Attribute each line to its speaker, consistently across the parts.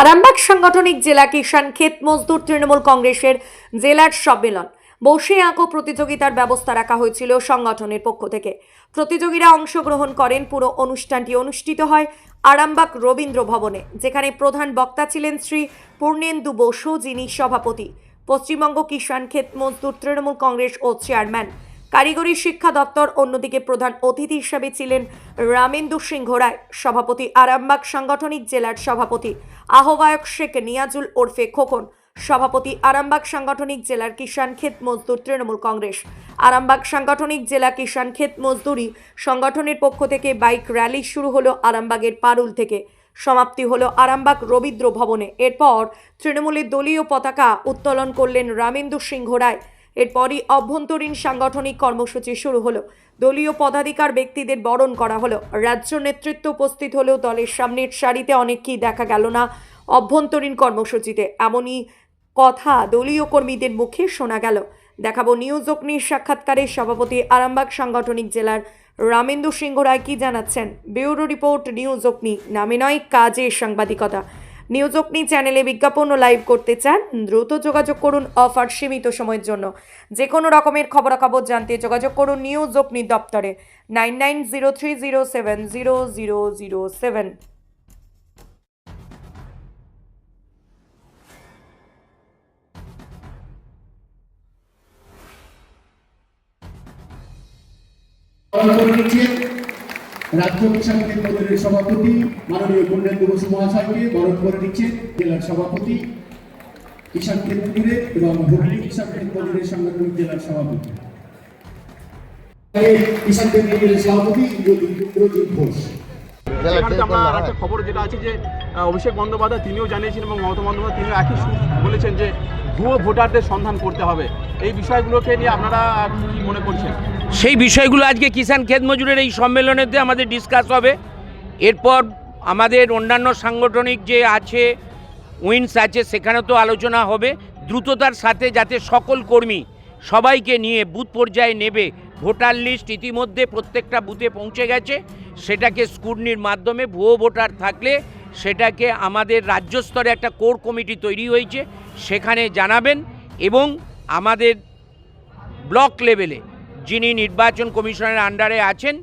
Speaker 1: আরামবাগ সাংগঠনিক জেলা কিষাণ ক্ষেত মজদুর তৃণমূল কংগ্রেসের জেলার সম্মেলন। বসে আঁকো প্রতিযোগিতার ব্যবস্থা রাখা হয়েছিল সংগঠনের পক্ষ থেকে। প্রতিযোগীরা অংশগ্রহণ করেন, পুরো অনুষ্ঠানটি অনুষ্ঠিত হয় আরামবাগ রবীন্দ্র ভবনে, যেখানে প্রধান বক্তা ছিলেন শ্রী পূর্ণেন্দু বসু যিনি সভাপতি। পশ্চিমবঙ্গ কিষাণ ক্ষেত মজদুর তৃণমূল কংগ্রেস ও চেয়ারম্যান কারিগরি শিক্ষা দপ্তর অন্যদিকে প্রধান অতিথি হিসাবে ছিলেন রামেন্দু সিংহ রায়, সভাপতি আরামবাগ সাংগঠনিক জেলার সভাপতি আহ্বায়ক শেখ নিয়াজুল ওরফে খোকন, সভাপতি আরামবাগ সাংগঠনিক জেলার কিষাণ ক্ষেত মজদুর তৃণমূল কংগ্রেস। আরামবাগ সাংগঠনিক জেলা কিষাণ ক্ষেত মজদুরি সংগঠনের পক্ষ থেকে বাইক র্যালি শুরু হলো আরামবাগের পারুল থেকে। সমাপ্তি হলো আরামবাগ রবীন্দ্র ভবনে। এরপর তৃণমূলের দলীয় পতাকা উত্তোলন করলেন রামেন্দু সিংহ রায়। এরপরই অভ্যন্তরীণ সাংগঠনিক কর্মসূচি শুরু হলো। দলীয় পদাধিকার ব্যক্তিদের বরণ করা হলো। রাজ্য নেতৃত্ব উপস্থিত হলেও দলের সামনের সারিতে অনেককেই দেখা গেল না অভ্যন্তরীণ কর্মসূচিতে। এমনই কথা দলীয় কর্মীদের মুখে শোনা গেল। দেখাবো নিউজ অগ্নির সাক্ষাৎকারে সভাপতি আরামবাগ সাংগঠনিক জেলার রামেন্দু সিংহ রায় কি জানাচ্ছেন? ব্যুরো রিপোর্ট, নিউজ অগ্নি। নামে নয় কাজের সাংবাদিকতা। নিউজ অগ্নি চ্যানেলে বিজ্ঞাপন ও লাইভ করতে চান, দ্রুত যোগাযোগ করুন অফার সীমিত সময়ের জন্য। যে কোনো রকমের খবরাখবর জানতে যোগাযোগ করুন নিউজ অগ্নি দপ্তরে, nine nine zero three zero seven zero zero zero seven.
Speaker 2: করে নিচ্ছেন রাজ্য কিষাণ কেন্দ্রের সভাপতি মাননীয় পূর্ণেন্দু বসু মহাশয়কে বরণ করে নিচ্ছেন জেলার সভাপতি কিষাণ কেন্দ্রের এবং হুগলি কিষাণ কেন্দ্রের সাংগঠনিক জেলার সভাপতি। কেন্দ্রের ইন্দ্রজিৎ ঘোষ।
Speaker 3: একটা খবর যেটা আছে যে আহ, অভিষেক বন্দ্যোপাধ্যায় তিনিও জানিয়েছেন এবং মমতা বন্দ্যোপাধ্যায় তিনিও একই বলেছেন যে ভুয়ো ভোটারদের সন্ধান করতে হবে। এই বিষয়গুলোকে নিয়ে আপনারা কি মনে করছেন?
Speaker 4: সেই বিষয়গুলো আজকে কিষাণ ক্ষেত মজুরের এই সম্মেলনেতে আমাদের ডিসকাস হবে। এরপর আমাদের অন্যান্য সাংগঠনিক যে আছে উইন্স আছে সেখানে তো আলোচনা হবে। দ্রুততার সাথে যাতে সকল কর্মী সবাইকে নিয়ে বুথ পর্যায়ে নেবে। ভোটার লিস্ট ইতিমধ্যে প্রত্যেকটা বুথে পৌঁছে গেছে। সেটাকে স্কুটনির মাধ্যমে ভুয়ো ভোটার থাকলে সেটাকে আমাদের রাজ্য স্তরে একটা কোর কমিটি তৈরি হয়েছে। সেখানে জানাবেন এবং আমাদের ব্লক লেভেলে যিনি নির্বাচন কমিশনের আন্ডারে আছেন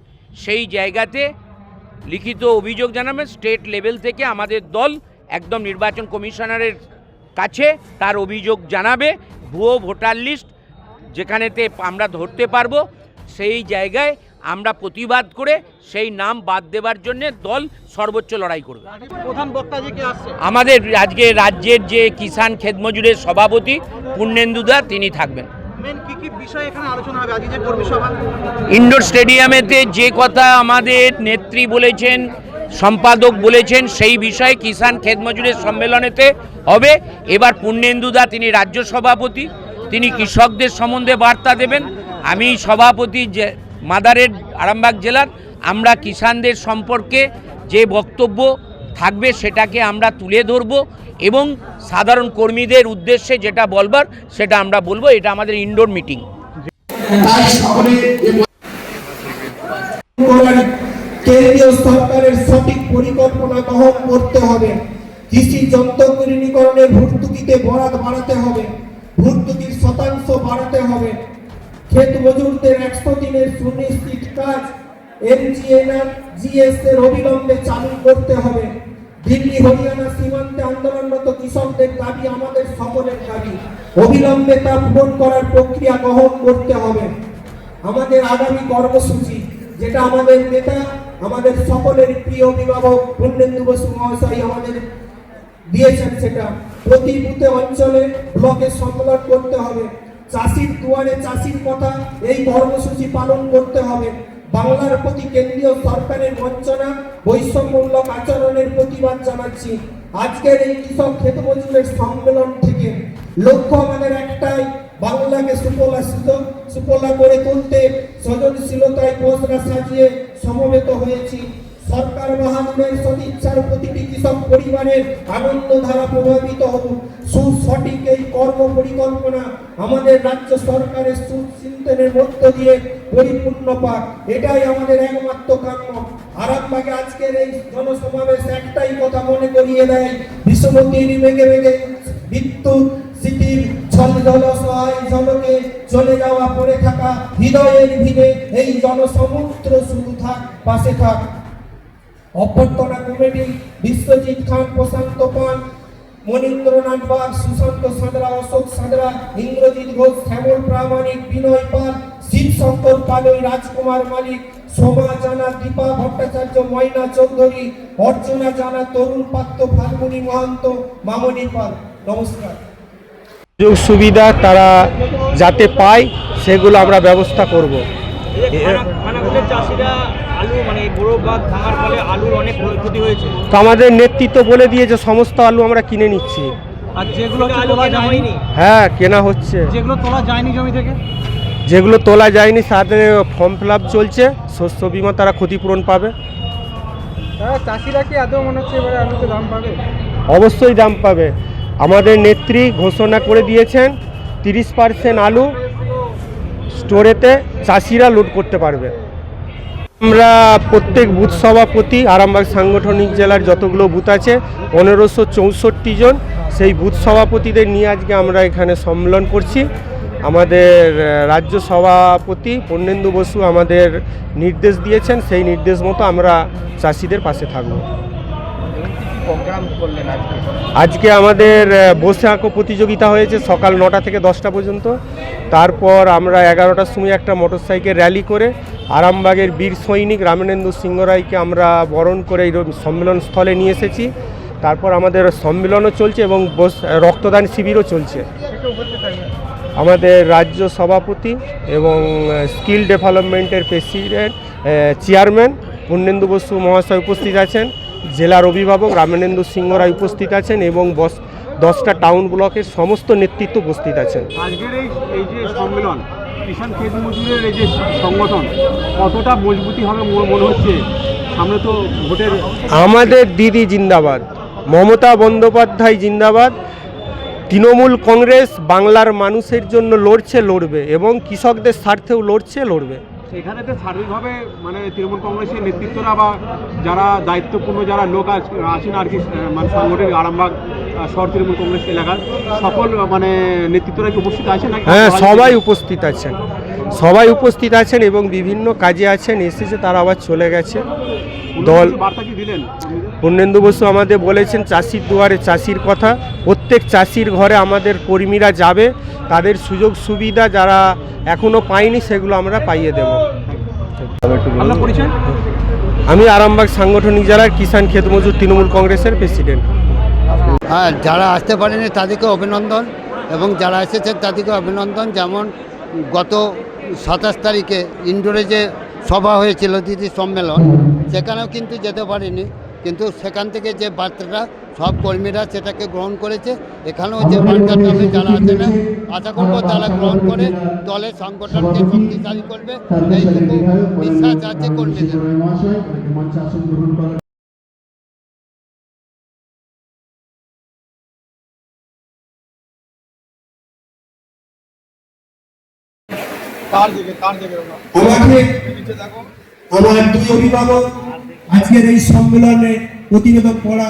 Speaker 4: সেই জায়গাতে লিখিত অভিযোগ জানাবেন। স্টেট লেভেল থেকে আমাদের দল একদম নির্বাচন কমিশনারের কাছে তার অভিযোগ জানাবে। ভুয়ো ভোটার লিস্ট যেখানেতে আমরা ধরতে পারব সেই জায়গায় আমরা প্রতিবাদ করে সেই নাম বাদ দেবার জন্য দল সর্বোচ্চ লড়াই করবে।
Speaker 3: প্রধান বক্তা যে কে আসছে?
Speaker 4: আমাদের আজকে রাজ্যের যে কিষাণ খেতমজুরের সভাপতি পূর্ণেন্দুদা তিনি থাকবেন। ইনডোর স্টেডিয়ামেতে যে কথা আমাদের নেত্রী বলেছেন, সম্পাদক বলেছেন, সেই বিষয়ে কিষাণ খেতমজুরের সম্মেলনেতে হবে। এবার পূর্ণেন্দুদা, তিনি রাজ্য সভাপতি, তিনি কৃষকদের সম্বন্ধে বার্তা দেবেন। আমি সভাপতি মাদারের আরামবাগ জেলার, আমরা কিষাণদের সম্পর্কে যে বক্তব্য থাকবে সেটাকে আমরা তুলে ধরব এবং সাধারণ কর্মীদের উদ্দেশ্যে যেটা বলবার সেটা আমরা বলব, এটা আমাদের ইনডোর মিটিং
Speaker 2: কেন্দ্রীয় সরকারের সঠিক পরিকল্পনা গ্রহণ করতে হবে। কৃষি ভর্তুকিতে বরাদ বাড়াতে হবে। ভর্তুকির শতাংশ বাড়াতে হবে। মজুরদের একশো সুনিশ্চিত কাজ। এমজিএনআর জিএস অবিলম্বে চালু করতে হবে। দিল্লি হরিয়ানা সীমান্তে আন্দোলনরত কৃষকদের দাবি, আমাদের সকলের দাবি। অবিলম্বে তা পূরণ করার প্রক্রিয়া গ্রহণ করতে হবে। আমাদের আগামী কর্মসূচি, যেটা আমাদের নেতা, আমাদের সকলের প্রিয় অভিভাবক পূর্ণেন্দু বসু মহাশয় আমাদের দিয়েছেন সেটা। প্রতি বুথে অঞ্চলে ব্লকে সম্মেলন করতে হবে। চাষির দুয়ারে চাষির কথা এই কর্মসূচি পালন করতে হবে। বাংলার প্রতি কেন্দ্রীয় সরকারের বঞ্চনা, বৈষম্যমূলক আচরণের প্রতিবাদ জানাচ্ছি। আজকের এই কৃষক ক্ষেত মজুরের সম্মেলন থেকে লক্ষ্য আমাদের একটাই, বাংলাকে সুপলাসিত, সুপলা করে তুলতে সৃজনশীলতায় কোষরা সাজিয়ে সমবেত হয়েছি।
Speaker 5: সরকার বাহাদুরের সদিচ্ছার প্রতিটি কৃষক পরিবারের আনন্দ ধারা প্রভাবিত হোক। সুসঠিক এই কর্ম পরিকল্পনা আমাদের রাজ্য সরকারের সুচিন্তনের মধ্য দিয়ে পরিপূর্ণ পাক। এটাই আমাদের একমাত্র কাম্য। আরামবাগে আজকের এই জনসমাবেশ একটাই কথা মনে করিয়ে দেয় বিশ্বমন্দির মেঘে মেঘে বিদ্যুৎ স্মৃতির ছল জল সহায় জলকে চলে যাওয়া পড়ে থাকা হৃদয়ের ভিড়ে এই জনসমুদ্র শুধু থাক, পাশে থাক। অভ্যর্থনা কমিটি বিশ্বজিৎ খান প্রশান্ত পান মনীন্দ্রনাথ বাগ সুশান্ত সাঁতরা অশোক সাঁতরা ইন্দ্রজিৎ ঘোষ শ্যামল প্রামাণিক বিনয় পাল শিবশঙ্কর পালই রাজকুমার মালিক শোভা জানা দীপা ভট্টাচার্য ময়না চৌধুরী অর্চনা জানা তরুণ পাত্র ফাল্গুনী মহান্ত মামনি পাল। নমস্কার।
Speaker 2: সুযোগ সুবিধা তারা যাতে পায় সেগুলো আমরা ব্যবস্থা করব।
Speaker 6: মানে বড় বাঁধ ভাঙার ফলে আলুর অনেক ক্ষতি হয়েছে।
Speaker 2: তো আমাদের নেতৃত্ব বলে দিয়েছে সমস্ত আলু আমরা কিনে নিচ্ছি।
Speaker 6: আর যেগুলো
Speaker 2: হ্যাঁ কেনা হচ্ছে।
Speaker 6: যেগুলো তোলা যায়নি জমি থেকে?
Speaker 2: যেগুলো তোলা যায়নি তাদের ফর্ম ফিল চলছে শস্য বিমা তারা ক্ষতিপূরণ পাবে।
Speaker 6: চাষিরা কি আদৌ মনে হচ্ছে এবারে আলুতে দাম পাবে?
Speaker 2: অবশ্যই দাম পাবে। আমাদের নেত্রী ঘোষণা করে দিয়েছেন তিরিশ পার্সেন্ট আলু স্টোরেতে চাষিরা লোড করতে পারবে। আমরা প্রত্যেক বুথ সভাপতি, আরামবাগ সাংগঠনিক জেলার যতগুলো বুথ আছে, পনেরোশো চৌষট্টি জন, সেই বুথ সভাপতিদের নিয়ে আজকে আমরা এখানে সম্মেলন করছি। আমাদের রাজ্য সভাপতি পূর্ণেন্দু বসু আমাদের নির্দেশ দিয়েছেন, সেই নির্দেশ মতো আমরা চাষিদের পাশে থাকব। আজকে? আমাদের বসে আঁকো প্রতিযোগিতা হয়েছে সকাল নটা থেকে দশটা পর্যন্ত। তারপর আমরা এগারোটার সময় একটা মোটরসাইকেল র্যালি করে আরামবাগের বীর সৈনিক রামানন্দ সিংহ রায়কে আমরা বরণ করে এই সম্মেলন স্থলে নিয়ে এসেছি। তারপর আমাদের সম্মেলনও চলছে এবং বস- রক্তদান শিবিরও চলছে। আমাদের রাজ্য সভাপতি এবং স্কিল ডেভেলপমেন্টের প্রেসিডেন্ট চেয়ারম্যান পূর্ণেন্দু বসু মহাশয় উপস্থিত আছেন। জেলার অভিভাবক রামানন্দ সিংহ রায় উপস্থিত আছেন এবং বস দশটা টাউন ব্লকের সমস্ত নেতৃত্ব উপস্থিত আছেন।
Speaker 3: আজকের এই যে সম্মেলন কিষাণ খেত মজুরের এই যে সংগঠন কতটা মজবুতি হবে মনে হচ্ছে? সামনে তো ভোটের
Speaker 2: আমাদের দিদি জিন্দাবাদ মমতা বন্দ্যোপাধ্যায় জিন্দাবাদ তৃণমূল কংগ্রেস বাংলার মানুষের জন্য লড়ছে লড়বে এবং কৃষকদের স্বার্থেও লড়ছে লড়বে।
Speaker 3: এখানে তো সার্বিকভাবে মানে তৃণমূল কংগ্রেসের নেতৃত্বরা বা যারা দায়িত্বপূর্ণ যারা লোক আছ- আছেন আর কি মানে সাংগঠনিক আরামবাগ শহর তৃণমূল কংগ্রেস এলাকার, সকল মানে নেতৃত্বরা উপস্থিত আছেন
Speaker 2: হ্যাঁ সবাই উপস্থিত আছেন। সবাই উপস্থিত আছেন এবং বিভিন্ন কাজে আছেন, এসেছে, তারা আবার চলে গেছে। দল
Speaker 3: দল বার্তা কি দিলেন?
Speaker 2: পূর্ণেন্দু বসু আমাদের বলেছেন চাষির দুয়ারে চাষির কথা। প্রত্যেক চাষির ঘরে আমাদের কর্মীরা যাবে তাদের সুযোগ সুবিধা যারা এখনও পায়নি সেগুলো আমরা পাইয়ে দেব। আমি আরামবাগ সাংগঠনিক জেলার কিষাণ ক্ষেত মজুর তৃণমূল কংগ্রেসের প্রেসিডেন্ট।
Speaker 7: হ্যাঁ যারা আসতে পারেনি তাদেরকে অভিনন্দন এবং যারা এসেছেন তাদেরকে অভিনন্দন। যেমন গত সাতাশ তারিখে ইন্ডোরে যে সভা হয়েছিল দিদি সম্মেলন সেখানেও কিন্তু যেতে পারিনি। কিন্তু সেখান থেকে যে বার্তাটা সব কর্মীরা সেটাকে গ্রহণ করেছে এখানেও যে বার্তাটা যারা আছে না আশা করব তারা গ্রহণ করে দলের সংগঠনকে শক্তিশালী করবে এইটুকু বিশ্বাস আছে কর্মীদের।
Speaker 5: আমাকে আমার দুই অভিভাবক আজকের এই সম্মেলনে প্রতিবেদন পড়া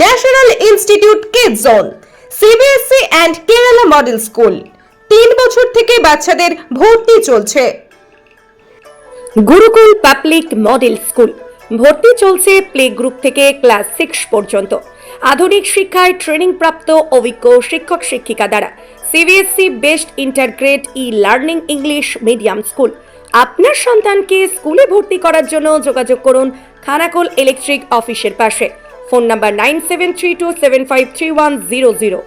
Speaker 8: national institute kid zone CBSE and Kerala model school তিন বছর থেকে বাচ্চাদের ভর্তি চলছে।
Speaker 1: Gurukul public model school. ভর্তি চলছে প্লে গ্রুপ থেকে ক্লাস সিক্স পর্যন্ত। আধুনিক শিক্ষায় ট্রেনিং প্রাপ্ত অভিজ্ঞ শিক্ষক শিক্ষিকা দ্বারা CBSE best integrated e learning English medium school আপনার সন্তানকে স্কুলে ভর্তি করার জন্য যোগাযোগ করুন খানাকুল ইলেকট্রিক অফিসের পাশে। Phone number nine seven three two seven five three one zero zero